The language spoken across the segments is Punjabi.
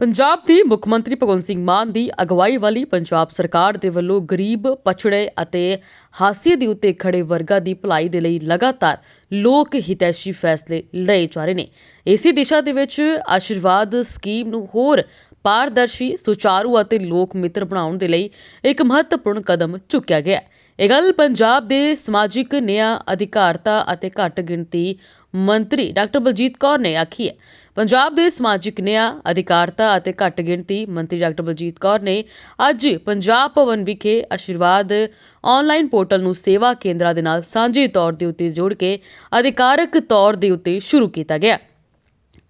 ਪੰਜਾਬ ਦੀ ਮੁੱਖ ਮੰਤਰੀ ਭਗਵੰਤ ਸਿੰਘ ਮਾਨ ਦੀ ਅਗਵਾਈ ਵਾਲੀ ਪੰਜਾਬ ਸਰਕਾਰ ਦੇ ਵੱਲੋਂ ਗਰੀਬ, ਪਛੜੇ ਅਤੇ ਹਾਸੀਏ ਦੇ ਉੱਤੇ ਖੜੇ ਵਰਗਾਂ ਦੀ ਭਲਾਈ ਦੇ ਲਈ ਲਗਾਤਾਰ ਲੋਕ ਹਿਤੈਸ਼ੀ ਫੈਸਲੇ ਲਏ ਜਾ ਰਹੇ ਨੇ। ਇਸੇ ਦਿਸ਼ਾ ਦੇ ਵਿੱਚ ਆਸ਼ੀਰਵਾਦ ਸਕੀਮ ਨੂੰ ਹੋਰ ਪਾਰਦਰਸ਼ੀ, ਸੁਚਾਰੂ ਅਤੇ ਲੋਕ ਮਿੱਤਰ ਬਣਾਉਣ ਦੇ ਲਈ ਇੱਕ ਮਹੱਤਵਪੂਰਨ ਕਦਮ ਚੁੱਕਿਆ ਗਿਆ ਹੈ। ਇਹ ਗੱਲ ਪੰਜਾਬ ਦੇ ਸਮਾਜਿਕ, ਨਿਆਂ, ਅਧਿਕਾਰਤਾ ਅਤੇ ਘੱਟ ਗਿਣਤੀ ਮੰਤਰੀ ਡਾਕਟਰ ਬਲਜੀਤ ਕੌਰ ਨੇ ਆਖੀ ਹੈ। ਪੰਜਾਬ ਦੇ ਸਮਾਜਿਕ ਨਿਆਂ, ਅਧਿਕਾਰਤਾ ਅਤੇ ਘੱਟ ਗਿਣਤੀ ਮੰਤਰੀ ਡਾਕਟਰ ਬਲਜੀਤ ਕੌਰ ਨੇ ਅੱਜ ਪੰਜਾਬ ਭਵਨ ਵਿਖੇ ਆਸ਼ੀਰਵਾਦ ਆਨਲਾਈਨ ਪੋਰਟਲ ਨੂੰ ਸੇਵਾ ਕੇਂਦਰਾਂ ਦੇ ਨਾਲ ਸਾਂਝੇ ਤੌਰ ਦੇ ਉੱਤੇ ਜੋੜ ਕੇ ਅਧਿਕਾਰਕ ਤੌਰ ਦੇ ਉੱਤੇ ਸ਼ੁਰੂ ਕੀਤਾ ਗਿਆ।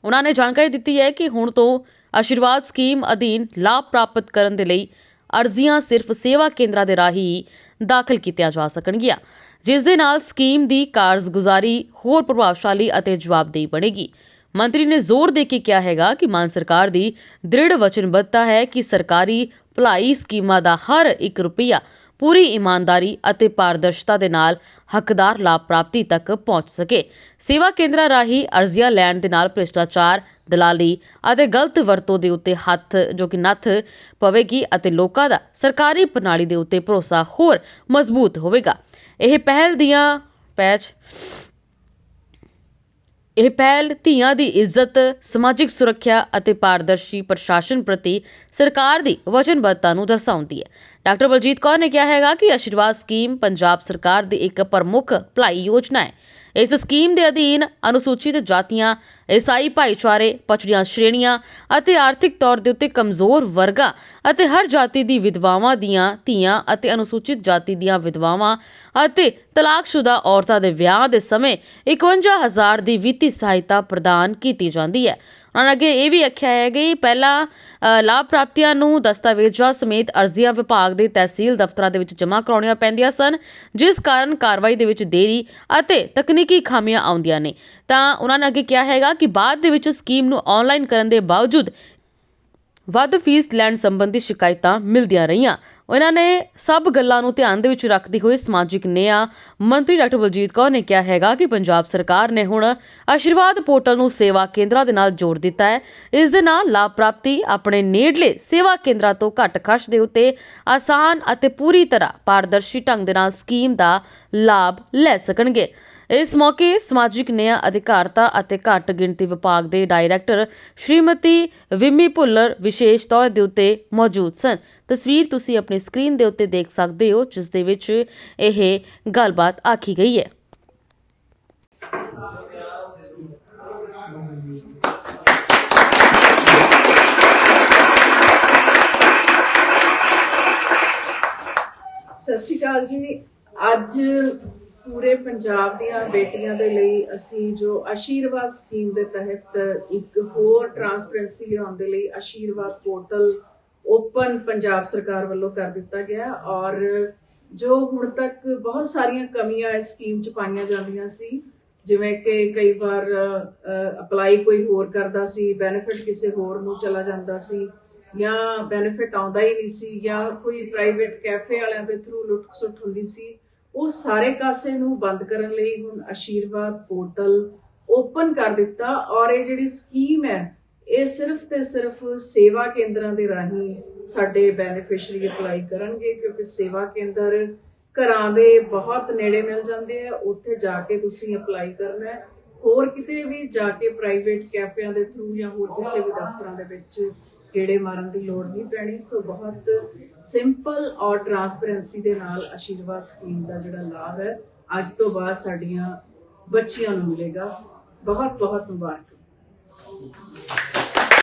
ਉਹਨਾਂ ਨੇ ਜਾਣਕਾਰੀ ਦਿੱਤੀ ਹੈ ਕਿ ਹੁਣ ਤੋਂ ਆਸ਼ੀਰਵਾਦ ਸਕੀਮ ਅਧੀਨ ਲਾਭ ਪ੍ਰਾਪਤ ਕਰਨ ਦੇ ਲਈ ਅਰਜ਼ੀਆਂ ਸਿਰਫ ਸੇਵਾ ਕੇਂਦਰਾਂ ਦੇ ਰਾਹੀਂ ਦਾਖਲ ਕੀਤੀਆਂ ਜਾ ਸਕਣਗੀਆਂ, ਜਿਸ ਦੇ ਨਾਲ ਸਕੀਮ ਦੀ ਕਾਰਜਗੁਜ਼ਾਰੀ ਹੋਰ ਪ੍ਰਭਾਵਸ਼ਾਲੀ ਅਤੇ ਜਵਾਬਦੇਹੀ ਬਣੇਗੀ। ਮੰਤਰੀ ਨੇ ਜ਼ੋਰ ਦੇ ਕੇ ਕਿਹਾ ਹੈਗਾ ਕਿ ਮਾਨ ਸਰਕਾਰ ਦੀ ਦ੍ਰਿੜ ਵਚਨਬੱਧਤਾ ਹੈ ਕਿ ਸਰਕਾਰੀ ਭਲਾਈ ਸਕੀਮਾਂ ਦਾ ਹਰ ਇੱਕ ਰੁਪਈਆ ਪੂਰੀ ਇਮਾਨਦਾਰੀ ਅਤੇ ਪਾਰਦਰਸ਼ਤਾ ਦੇ ਨਾਲ ਹੱਕਦਾਰ ਲਾਭ ਪ੍ਰਾਪਤੀ ਤੱਕ ਪਹੁੰਚ ਸਕੇ। ਸੇਵਾ ਕੇਂਦਰਾਂ ਰਾਹੀਂ ਅਰਜ਼ੀਆਂ ਲੈਣ ਦੇ ਨਾਲ ਭ੍ਰਿਸ਼ਟਾਚਾਰ, ਦਲਾਲੀ ਅਤੇ ਗਲਤ ਵਰਤੋਂ ਦੇ ਉੱਤੇ ਹੱਥ, ਜੋ ਕਿ ਨੱਥ ਪਵੇਗੀ ਅਤੇ ਲੋਕਾਂ ਦਾ ਸਰਕਾਰੀ ਪ੍ਰਣਾਲੀ ਦੇ ਉੱਤੇ ਭਰੋਸਾ ਹੋਰ ਮਜ਼ਬੂਤ ਹੋਵੇਗਾ। ਇਹ ਪਹਿਲ ਦੀਆਂ ਪੈਚ ਇਹ ਪਹਿਲ ਧੀਆਂ ਦੀ ਇੱਜ਼ਤ, ਸਮਾਜਿਕ ਸੁਰੱਖਿਆ ਅਤੇ ਪਾਰਦਰਸ਼ੀ ਪ੍ਰਸ਼ਾਸਨ ਪ੍ਰਤੀ ਸਰਕਾਰ ਦੀ ਵਚਨਬੱਧਤਾ ਨੂੰ ਦਰਸਾਉਂਦੀ ਹੈ। ਡਾਕਟਰ ਬਲਜੀਤ ਕੌਰ ਨੇ ਕਿਹਾ ਹੈਗਾ ਕਿ ਆਸ਼ੀਰਵਾਦ ਸਕੀਮ ਪੰਜਾਬ ਸਰਕਾਰ ਦੀ ਇੱਕ ਪ੍ਰਮੁੱਖ ਭਲਾਈ ਯੋਜਨਾ ਹੈ। ਇਸ ਸਕੀਮ ਦੇ ਅਧੀਨ ਅਨੁਸੂਚਿਤ ਜਾਤੀਆਂ, ਈਸਾਈ ਭਾਈਚਾਰੇ, ਪਛੜੀਆਂ ਸ਼੍ਰੇਣੀਆਂ ਅਤੇ ਆਰਥਿਕ ਤੌਰ ਦੇ ਉੱਤੇ ਕਮਜ਼ੋਰ ਵਰਗਾਂ ਅਤੇ ਹਰ ਜਾਤੀ ਦੀ ਵਿਧਵਾਵਾਂ ਦੀਆਂ ਧੀਆਂ ਅਤੇ ਅਨੁਸੂਚਿਤ ਜਾਤੀ ਦੀਆਂ ਵਿਧਵਾਵਾਂ ਅਤੇ ਤਲਾਕਸ਼ੁਦਾ ਔਰਤਾਂ ਦੇ ਵਿਆਹ ਦੇ ਸਮੇਂ 51000 ਦੀ ਵਿੱਤੀ ਸਹਾਇਤਾ ਪ੍ਰਦਾਨ ਕੀਤੀ ਜਾਂਦੀ ਹੈ। ਉਹਨਾਂ ਅੱਗੇ ਇਹ ਵੀ ਆਖਿਆ ਹੈ ਕਿ ਪਹਿਲਾਂ ਲਾਭ ਪ੍ਰਾਪਤੀਆਂ ਨੂੰ ਦਸਤਾਵੇਜ਼ਾਂ ਸਮੇਤ ਅਰਜ਼ੀਆਂ ਵਿਭਾਗ ਦੇ ਤਹਿਸੀਲ ਦਫ਼ਤਰਾਂ ਦੇ ਵਿੱਚ ਜਮ੍ਹਾਂ ਕਰਾਉਣੀਆਂ ਪੈਂਦੀਆਂ ਸਨ, ਜਿਸ ਕਾਰਨ ਕਾਰਵਾਈ ਦੇ ਵਿੱਚ ਦੇਰੀ ਅਤੇ ਤਕਨੀਕੀ ਖਾਮੀਆਂ ਆਉਂਦੀਆਂ ਨੇ। ਤਾਂ ਉਹਨਾਂ ਨੇ ਅੱਗੇ ਕਿਹਾ ਹੈਗਾ ਕਿ ਬਾਅਦ ਦੇ ਵਿੱਚ ਸਕੀਮ ਨੂੰ ਆਨਲਾਈਨ ਕਰਨ ਦੇ ਬਾਵਜੂਦ ਵੱਧ ਫੀਸ ਲੈਣ ਸੰਬੰਧੀ ਸ਼ਿਕਾਇਤਾਂ ਮਿਲਦੀਆਂ ਰਹੀਆਂ। ਉਹਨਾਂ ਨੇ ਸਭ ਗੱਲਾਂ ਨੂੰ ਧਿਆਨ ਦੇ ਵਿੱਚ ਰੱਖਦੇ ਹੋਏ ਸਮਾਜਿਕ ਨਿਆਂ ਮੰਤਰੀ ਡਾਕਟਰ ਬਲਜੀਤ ਕੌਰ ਨੇ ਕਿਹਾ ਹੈਗਾ ਕਿ ਪੰਜਾਬ ਸਰਕਾਰ ਨੇ ਹੁਣ ਆਸ਼ੀਰਵਾਦ ਪੋਰਟਲ ਨੂੰ ਸੇਵਾ ਕੇਂਦਰਾਂ ਦੇ ਨਾਲ ਜੋੜ ਦਿੱਤਾ ਹੈ। ਇਸ ਦੇ ਨਾਲ ਲਾਭ ਪ੍ਰਾਪਤੀ ਆਪਣੇ ਨੇੜਲੇ ਸੇਵਾ ਕੇਂਦਰਾਂ ਤੋਂ ਘੱਟ ਖਰਚ ਦੇ ਉੱਤੇ ਆਸਾਨ ਅਤੇ ਪੂਰੀ ਤਰ੍ਹਾਂ ਪਾਰਦਰਸ਼ੀ ਢੰਗ ਦੇ ਨਾਲ ਸਕੀਮ ਦਾ ਲਾਭ ਲੈ ਸਕਣਗੇ। ਇਸ ਮੌਕੇ ਸਮਾਜਿਕ ਨਿਆਂ, ਅਧਿਕਾਰਤਾ ਅਤੇ ਘੱਟ ਗਿਣਤੀ ਵਿਭਾਗ ਦੇ ਡਾਇਰੈਕਟਰ ਸ਼੍ਰੀਮਤੀ ਵਿਮੀ ਭੁੱਲਰ ਵਿਸ਼ੇਸ਼ ਤੌਰ ਦੇ ਉੱਤੇ ਮੌਜੂਦ ਸਨ। ਤਸਵੀਰ ਤੁਸੀਂ ਆਪਣੀ ਸਕਰੀਨ ਦੇ ਉੱਤੇ ਦੇਖ ਸਕਦੇ ਹੋ, ਜਿਸ ਦੇ ਵਿੱਚ ਇਹ ਗੱਲਬਾਤ ਆਖੀ ਗਈ ਹੈ। ਸਤਿ ਸ਼੍ਰੀ ਅਕਾਲ ਜੀ। ਅੱਜ ਪੂਰੇ ਪੰਜਾਬ ਦੀਆਂ ਬੇਟੀਆਂ ਦੇ ਲਈ ਅਸੀਂ ਜੋ ਆਸ਼ੀਰਵਾਦ ਸਕੀਮ ਦੇ ਤਹਿਤ ਇੱਕ ਹੋਰ ਟਰਾਂਸਪੇਰੈਂਸੀ ਲਿਆਉਣ ਦੇ ਲਈ ਆਸ਼ੀਰਵਾਦ ਪੋਰਟਲ ਓਪਨ ਪੰਜਾਬ ਸਰਕਾਰ ਵੱਲੋਂ ਕਰ ਦਿੱਤਾ ਗਿਆ ਔਰ ਜੋ ਹੁਣ ਤੱਕ ਬਹੁਤ ਸਾਰੀਆਂ ਕਮੀਆਂ ਇਸ ਸਕੀਮ 'ਚ ਪਾਈਆਂ ਜਾਂਦੀਆਂ ਸੀ, ਜਿਵੇਂ ਕਿ ਕਈ ਵਾਰ ਅਪਲਾਈ ਕੋਈ ਹੋਰ ਕਰਦਾ ਸੀ, ਬੈਨੀਫਿਟ ਕਿਸੇ ਹੋਰ ਨੂੰ ਚਲਾ ਜਾਂਦਾ ਸੀ ਜਾਂ ਬੈਨੀਫਿਟ ਆਉਂਦਾ ਹੀ ਨਹੀਂ ਸੀ ਜਾਂ ਕੋਈ ਪ੍ਰਾਈਵੇਟ ਕੈਫੇ ਵਾਲਿਆਂ ਦੇ ਥਰੂ ਲੁੱਟ ਸੁੱਟ ਹੁੰਦੀ ਸੀ ਉਹ ਸਾਰੇ ਕਾਸੇ ਨੂੰ ਬੰਦ ਕਰਨ ਲਈ ਹੁਣ ਆਸ਼ੀਰਵਾਦ ਪੋਰਟਲ ਓਪਨ ਕਰ ਦਿੱਤਾ ਔਰ ਇਹ ਜਿਹੜੀ ਸਕੀਮ ਹੈ, ਇਹ ਸਿਰਫ ਤੇ ਸਿਰਫ ਸੇਵਾ ਕੇਂਦਰਾਂ ਦੇ ਰਾਹੀਂ ਸਾਡੇ ਬੈਨੀਫੀਸ਼ੀਅਰੀ ਅਪਲਾਈ ਕਰਨਗੇ ਕਿਉਂਕਿ ਸੇਵਾ ਕੇਂਦਰ ਘਰਾਂ ਦੇ ਬਹੁਤ ਨੇੜੇ ਮਿਲ ਜਾਂਦੇ ਆ, ਉੱਥੇ ਜਾ ਕੇ ਤੁਸੀਂ ਅਪਲਾਈ ਕਰਨਾ ਹੈ। ਹੋਰ ਕਿਤੇ ਵੀ ਜਾ ਕੇ ਪ੍ਰਾਈਵੇਟ ਕੈਫਿਆਂ ਦੇ ਥਰੂ ਜਾਂ ਹੋਰ ਕਿਸੇ ਵੀ ਦਫ਼ਤਰਾਂ ਦੇ ਵਿੱਚ ਗੇੜੇ ਮਾਰਨ ਦੀ ਲੋੜ ਨਹੀਂ ਪੈਣੀ। ਸੋ ਬਹੁਤ ਸਿੰਪਲ ਔਰ ਟਰਾਂਸਪੇਰੈਂਸੀ ਦੇ ਨਾਲ ਆਸ਼ੀਰਵਾਦ ਸਕੀਮ ਦਾ ਜਿਹੜਾ ਲਾਭ ਹੈ ਅੱਜ ਤੋਂ ਬਾਅਦ ਸਾਡੀਆਂ ਬੱਚੀਆਂ ਨੂੰ ਮਿਲੇਗਾ। ਬਹੁਤ ਬਹੁਤ ਮੁਬਾਰਕ।